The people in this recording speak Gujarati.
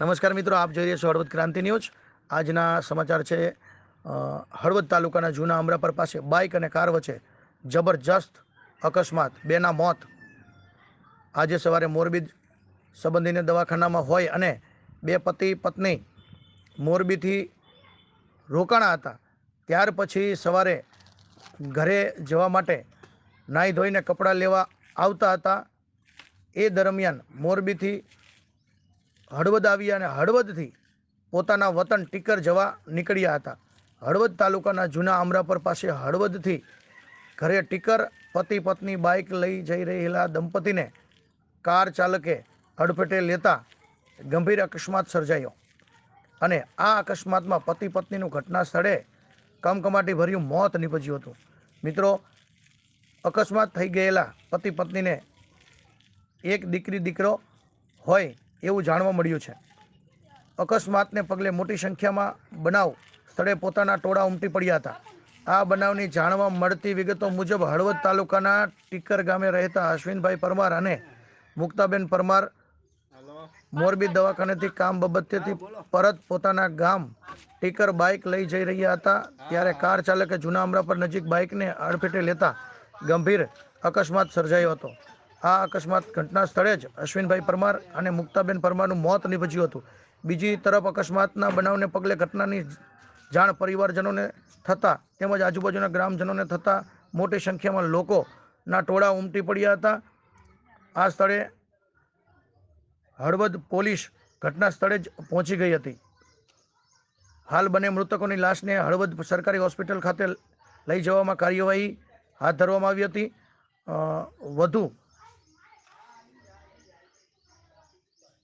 નમસ્કાર મિત્રો, આપ જોઈ રહ્યા છો હળવદ ક્રાંતિ ન્યૂઝ. આજના સમાચાર છે હળવદ તાલુકાના જૂના અમરાપર પાસે બાઇક અને કાર વચ્ચે જબરજસ્ત અકસ્માત, બેના મોત. આજે સવારે મોરબી સંબંધીને દવાખાનામાં હોય અને બે પતિ પત્ની મોરબીથી રોકાણા હતા. ત્યાર પછી સવારે ઘરે જવા માટે નાહી ધોઈને કપડાં લેવા આવતા હતા. એ દરમિયાન મોરબીથી હળવદ આવ્યા અને હળવદથી પોતાના વતન ટીકર જવા નીકળ્યા હતા. હળવદ તાલુકાના જૂના આમરાપર પાસે હળવદથી ઘરે ટીકર પતિ પત્ની બાઇક લઈ જઈ રહેલા દંપતીને કાર ચાલકે અડફેટે લેતા ગંભીર અકસ્માત સર્જાયો. અને આ અકસ્માતમાં પતિ પત્નીનું ઘટના સ્થળે કમકમાટી ભર્યું મોત નીપજ્યું હતું. મિત્રો, અકસ્માત થઈ ગયેલા પતિ પત્નીને એક દીકરી દીકરો હોય એવું જાણવા મળ્યું છે. અકસ્માતને પગલે મોટી સંખ્યામાં બનાવ સ્થળે પોતાના ટોળા ઉમટી પડ્યા હતા. આ બનાવની જાણવા મળતી વિગતો મુજબ હળવદ તાલુકાના ટીકર ગામે રહેતા અશ્વિનભાઈ પરમાર અને મુક્તાબેન પરમાર મોરબી દવાખાનેથી કામ બાબતેથી પરત પોતાના ગામ ટીકર બાઇક લઈ જઈ રહ્યા હતા. ત્યારે કાર ચાલકે જૂના અમરાપર નજીક બાઇકને અડફેટે લેતા ગંભીર અકસ્માત સર્જાયો હતો. આ અકસ્માત ઘટના સ્થળે જ અશ્વિનભાઈ પરમાર અને મુક્તાબેન પરમારનું મોત નીપજ્યું હતું. બીજી તરફ અકસ્માતના બનાવને પગલે ઘટનાની જાણ પરિવારજનોને થતાં તેમજ આજુબાજુના ગ્રામજનોને થતાં મોટી સંખ્યામાં લોકોના ટોળા ઉમટી પડ્યા હતા. આ સ્થળે હળવદ પોલીસ ઘટના સ્થળે જ પહોંચી ગઈ હતી. હાલ બંને મૃતકોની લાશને હળવદ સરકારી હોસ્પિટલ ખાતે લઈ જવામાં કાર્યવાહી હાથ ધરવામાં આવી હતી. વધુ